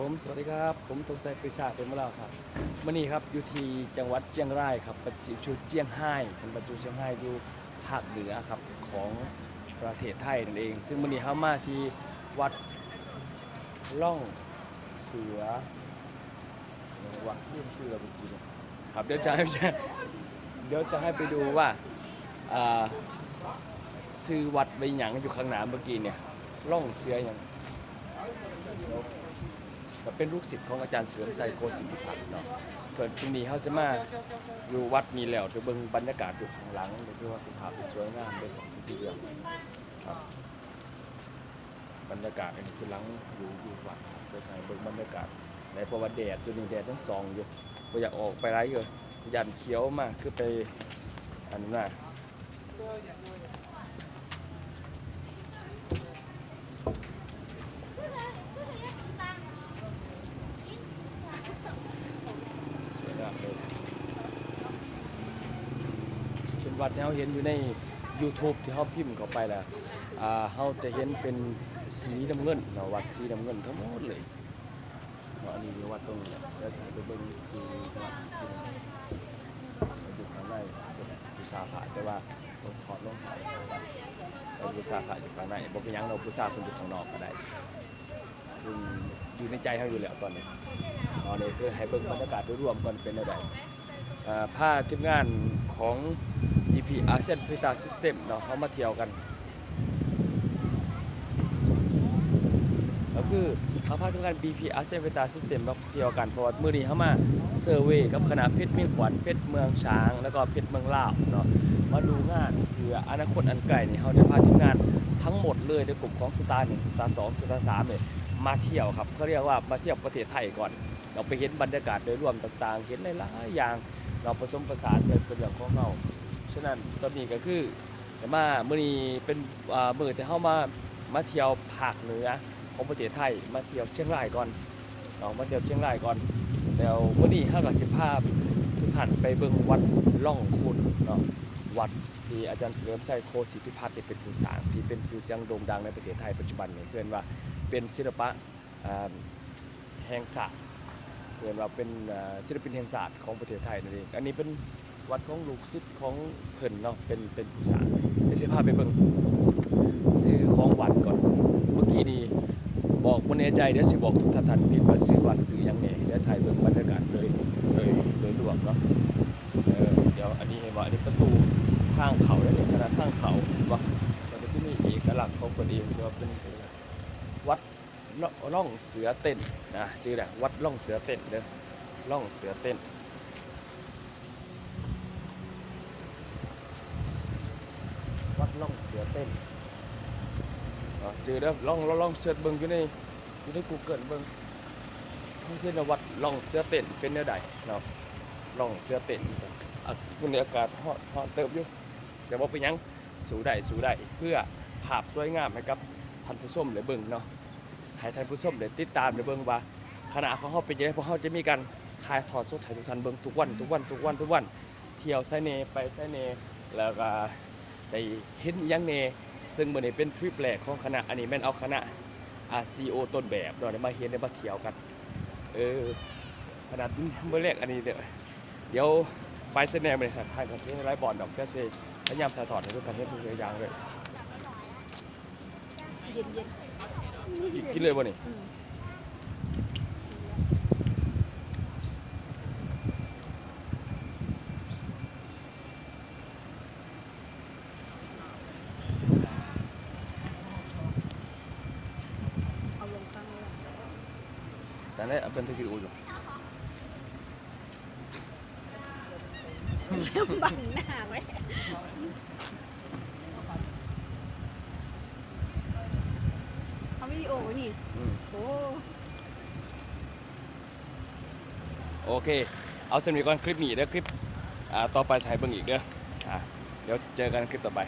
ผมสวัสดีครับ ผมตงไซปริศาเป็นมาแล้วครับมื่อนี้ครับอยู่ที่จังหวัดเชียงรายครับปัจจุบันเจียงไฮ้เป็นปัจจุบันเชียงไฮ้อยู่ภาคเหนือครับของประเทศไทยนั่นเอง ซึ่งมื่อนี้เข้ามาที่วัดล่องเสือวัดที่ชื่ออะไรเมื่อกี้เนี่ยครับเดี๋ยวจะให้เดี๋ยวจะให้ไปดูว่าอ่าซื้อวัดไปหยังอยู่ข้างหน้าเมื่อกี้เนี่ยล่องเสืออย่าง ก็เป็นลูกศิษย์ของอาจารย์เสริมไซโคสิพิพัฒน์เนาะเพิ่นที่นี่เขาจะมาอยู่วัดนี้แล้วจะเบิ่งบรรยากาศอยู่ข้างหลังเดี๋ยวคือว่าเป็นภาพที่สวยงามเลยของที่เดียวครับ บรรยากาศอันนี้คือหลังอยู่อยู่วัดไปใส่เบิ่งบรรยากาศในเพระว่าแดดตัวนี้แดดทั้งสองอยู่บ่อยากออกไปไรเลยยันเขียวมากคือไปอันนั้นนะสวยงามเลยเป็น วัดที่เราเห็นอยู่ใน YouTube ที่เขาพิมพ์เข้าไปแล้วอ่าเขาจะเห็นเป็นสีน้ำเงินเนาะวัดสีน้ำเงินทั้งหมดเลยเนาะอันนี้คือวัดตรงนี้แล้วจะไปเบิ่งสีวัดที่นั่นอยู่ข้างในเป็นบูชาพระแต่ว่าต้องถอดรองเท้าวัดไปบูชาพระอยู่ข้างในบ่เป็นหยังเราบูชาคนอยู่ข้างนอกก็ได้ซึ่งอยู่ในใจเขาอยู่แล้วตอนนี้ตอนนี้คือให้เบิ่งบรรยากาศโดยรวมกันเป็นอะไรผ้าทีมงาน ของ EP ASEAN f i t a System เนาะเขามาเที่ยวกันก็คือเขาพาทุกการ BP ASEAN f i t a System มาเที่ยวกันเพราะว่ามื้อนี้เขามาเซอร์เวยกับคณะเพชรเมียงขวัญเพชรเมืองช้าง แล้วก็เพชรเมืองลาวเนาะมาดูงานเพื่ออนาคตอันไกลนี่เขาจะพาทีมงานทั้งหมดเลยในกลุ่มของสตาร์หนึ่งสตาร์สองสตาร์สามเนี่ยมาเที่ยวครับเขาเรียกว่ามาเที่ยวประเทศไทยก่อน เราไปเห็นบรรยากาศโดยรวมต่างๆ เห็นหลายๆอย่าง เราผสมผสานกันเป็นอย่างของเราฉะนั้นตอนนี้ก็คือจะมาเมื่อนี้เป็นมื่อที่เข้ามามาเที่ยวภาคเหนือของประเทศไทยมาเที่ยวเชียงรายก่อนเนามาเที่ยวเชียงรายก่อนแล้ววันนี้ข้ากับสิบภาพทุกท่านไปเบิ่งวัดล่องคุณเนาะวัดที่อาจารย์เฉลิมชัยโคศิพิพัฒน์เนี่เป็นผู้สร้างที่เป็นชื่อเสียงโด่งดังในประเทศไทยปัจจุบันเนี่ยเพื่อนว่าเป็นศิลปะแห่งศาสตร์ เพื่อนว่าเป็นศิลปินแห่งศาสตร์ของประเทศไทยนั่นเอง อันนี้เป็นวัดของลูกศิษย์ของเพิ่นเนาะ เป็นเป็นผู้สร้างเดี๋ยวสิพาไปเบิ่งซื้อของวัดก่อน เมื่อกี้นี้บอกบ่แน่ใจเดี๋ยวสิบอกทุกท่านผิดว่าซื้อวัดซื้อยังแหน่เดี๋ยวใส่เบิ่งบรรยากาศเลยเลยเลยรวมเนาะเเดี๋ยวอันนี้เห็นว่าอันนี้ประตูทางเขาแล้วนี่ขนาดทางเขาเห็นบ่แต่ที่มีเอกลักษณ์ของเพิ่นเองที่ว่าเป็น ล่องเสือเต้นนะชื่อแหละวัดล่องเสือเต้นเด้อล่องเสือเต้นวัดล่องเสือเต้นอ่าเจอแล้วล่องล่องล่องเสือเบิ่งอยู่ในอยู่ใน Google เบิ่งเขาเช่นว่าวัดล่องเสือเต้นเป็นแนวใดเนาะล่องเสือเต้นอยู่ซั่นอะคุณในอากาศฮอดฮอดเติบอยู่แต่ว่าเป็นยังสู้ได้สู้ได้เพื่อภาพสวยงามให้กับท่านผู้ชมได้เบิ่งเนาะ ให้ท่านผู้ชมได้ติดตามได้เบิ่งว่าคณะของเฮาเป็นจังได๋เพราะเฮาจะมีการถ่ายทอดสดให้ทุกท่านเบิ่งทุกวันทุกวันทุกวันทุกวันเที่ยวไซเนไปไซเนแล้วก็ได้เห็นยังแน่ซึ่งมื้อนี้เป็นทริปแรกของคณะอันนี้แม่นเอาคณะอาซีโอต้นแบบเนาได้มาเห็นได้มาเที่ยวกันเออขนาดเมื้อแรกอันนี้เดี๋ยวเดี๋ยวไปเสนอมื้อนี้ถ่ายคอนเทนต์ไลฟ์บอลดอกก็สิพยายามถ่ายทอดให้ทุกท่านเห็นทุกอย่างเลยเย็นเย็น สิกินเลยบ่นี่เอาลงข้างเลยจานได้เอาเป็นที่กินอูอยู่บังหน้าไว้เอาวิดีโอไว้นี่ อืม โอ้ โอเค เอาสำหรับก่อนคลิปนี้เด้อคลิปต่อไปสิใช้เบิ่งอีกเด้อเดี๋ยวเจอกันคลิปต่อไป